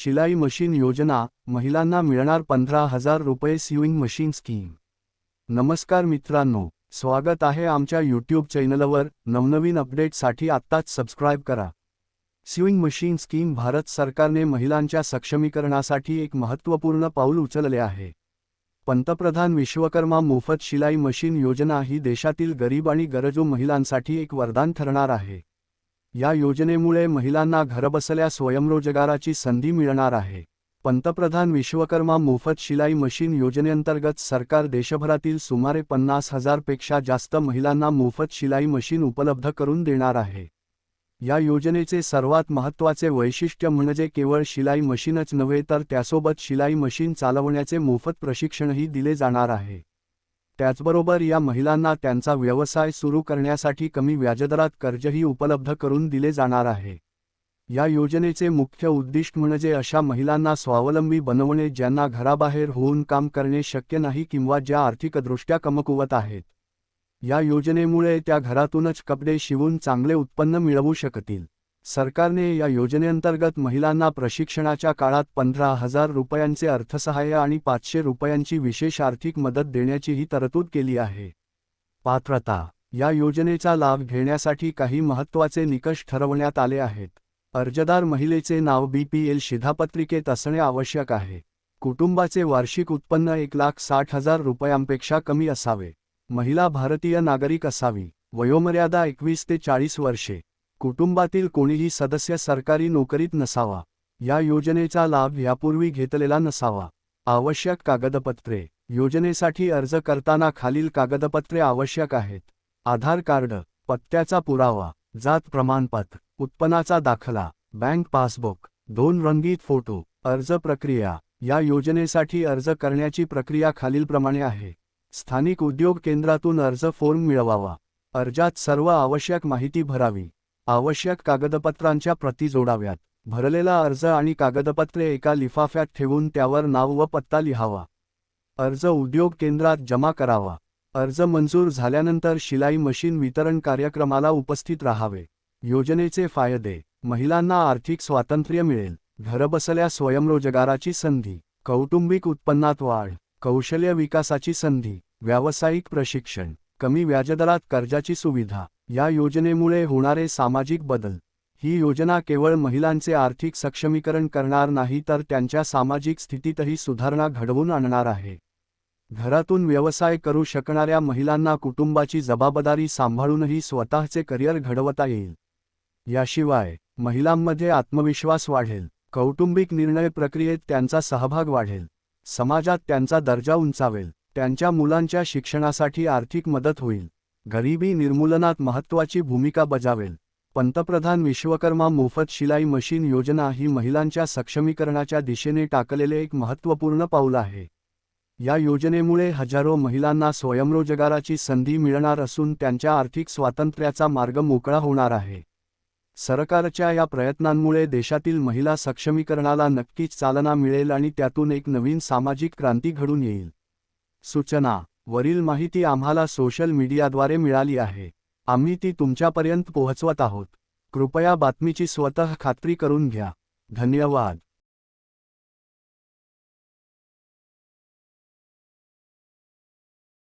शिलाई मशीन योजना महिलांना मिळणार पंधरा हजार रुपये सिविंग मशीन स्कीम. नमस्कार मित्रांनो स्वागत आहे आमच्या यूट्यूब चॅनलवर. नवनवीन अपडेटसाठी आत्ताच सबस्क्राईब करा. सिविंग मशीन स्कीम भारत सरकारने महिलांच्या सक्षमीकरणासाठी एक महत्त्वपूर्ण पाऊल उचलले आहे. पंतप्रधान विश्वकर्मा मोफत शिलाई मशीन योजना ही देशातील गरीब आणि गरजू महिलांसाठी एक वरदान ठरणार आहे. या योजनेमुळे महिलांना घरबसल्या स्वयंरोजगाराची संधी मिळणार आहे. पंतप्रधान विश्वकर्मा मोफत शिलाई मशीन योजनेअंतर्गत सरकार देशभरातील सुमारे पन्नास हजारपेक्षा जास्त महिलांना मोफत शिलाई मशीन उपलब्ध करून देणार आहे. या योजनेचे सर्वात महत्त्वाचे वैशिष्ट्य म्हणजे केवळ शिलाई मशीनच नव्हे तर त्यासोबत शिलाई मशीन चालवण्याचे मोफत प्रशिक्षणही दिले जाणार आहे. त्याचबरोबर या महिलांना त्यांचा व्यवसाय सुरू करण्यासाठी कमी व्याजदरात कर्जही उपलब्ध करून दिले जाणार आहे. या योजनेचे मुख्य उद्दिष्ट म्हणजे अशा महिलांना स्वावलंबी बनवणे ज्यांना घराबाहेर होऊन काम करणे शक्य नाही किंवा ज्या आर्थिकदृष्ट्या कमकुवत आहेत. या योजनेमुळे त्या घरातूनच कपडे शिवून चांगले उत्पन्न मिळवू शकतील. सरकारने या योजनेअंतर्गत महिलांना प्रशिक्षणाच्या काळात पंधरा हजार रुपयांचे अर्थसहाय्य आणि पाचशे रुपयांची विशेष आर्थिक मदत देण्याचीही तरतूद केली आहे. पात्रता या योजनेचा लाभ घेण्यासाठी काही महत्त्वाचे निकष ठरवण्यात आले आहेत. अर्जदार महिलेचे नाव बीपीएल शिधापत्रिकेत असणे आवश्यक आहे. कुटुंबाचे वार्षिक उत्पन्न एक लाख साठ हजार रुपयांपेक्षा कमी असावे. महिला भारतीय नागरिक असावी. वयोमर्यादा एकवीस ते चाळीस वर्षे. कुटुंबातील कोणीही सदस्य सरकारी नोकरीत नसावा. या योजनेचा लाभ यापूर्वी घेतलेला नसावा. आवश्यक कागदपत्रे. योजनेसाठी अर्ज करताना खालील कागदपत्रे आवश्यक आहेत. आधार कार्ड पत्त्याचा पुरावा जात प्रमाणपत्र उत्पन्नाचा दाखला बँक पासबुक दोन रंगीत फोटो अर्ज प्रक्रिया. या योजनेसाठी अर्ज करण्याची प्रक्रिया खालीलप्रमाणे आहे. स्थानिक उद्योग केंद्रातून अर्ज फॉर्म मिळवावा. अर्जात सर्व आवश्यक माहिती भरावी. आवश्यक कागदपत्रांच्या प्रती जोडाव्यात. भरलेला अर्ज आणि कागदपत्रे एका लिफाफ्यात ठेवून त्यावर नाव व पत्ता लिहावा. अर्ज उद्योग केंद्रात जमा करावा. अर्ज मंजूर झाल्यानंतर शिलाई मशीन वितरण कार्यक्रमाला उपस्थित राहावे. योजनेचे फायदे. महिलांना आर्थिक स्वातंत्र्य मिळेल. घरबसल्या स्वयंरोजगाराची संधी. कौटुंबिक उत्पन्नात वाढ. कौशल्य विकासाची संधी. व्यावसायिक प्रशिक्षण. कमी व्याजदरात कर्जाची सुविधा. या योजनेमुळे होणारे सामाजिक बदल. ही योजना केवळ महिलांचे आर्थिक सक्षमीकरण करणार नाही तर त्यांच्या सामाजिक स्थितीतही सुधारणा घडवून आणणार आहे. घरातून व्यवसाय करू शकणाऱ्या महिलांना कुटुंबाची जबाबदारी सांभाळूनही स्वतःचे करिअर घडवता येईल. याशिवाय महिलांमध्ये आत्मविश्वास वाढेल कौटुंबिक निर्णय प्रक्रियेत त्यांचा सहभाग वाढेल समाजात त्यांचा दर्जा उंचावेल त्यांच्या मुलांच्या शिक्षणासाठी आर्थिक मदत होईल. गरिबी निर्मूलनात महत्त्वाची भूमिका बजावेल. पंतप्रधान विश्वकर्मा मोफत शिलाई मशीन योजना ही महिलांच्या सक्षमीकरणाच्या दिशेने टाकलेले एक महत्त्वपूर्ण पाऊल आहे. या योजनेमुळे हजारो महिलांना स्वयंरोजगाराची संधी मिळणार असून त्यांच्या आर्थिक स्वातंत्र्याचा मार्ग मोकळा होणार आहे. सरकारच्या या प्रयत्नांमुळे देशातील महिला सक्षमीकरणाला नक्कीच चालना मिळेल आणि त्यातून एक नवीन सामाजिक क्रांती घडून येईल. सूचना वरील माहिती आम्हाला सोशल मीडियाद्वारे मिळाली आहे. आम्ही ती तुमच्यापर्यंत पोहोचवत आहोत. कृपया बातमीची स्वतः खात्री करून घ्या. धन्यवाद.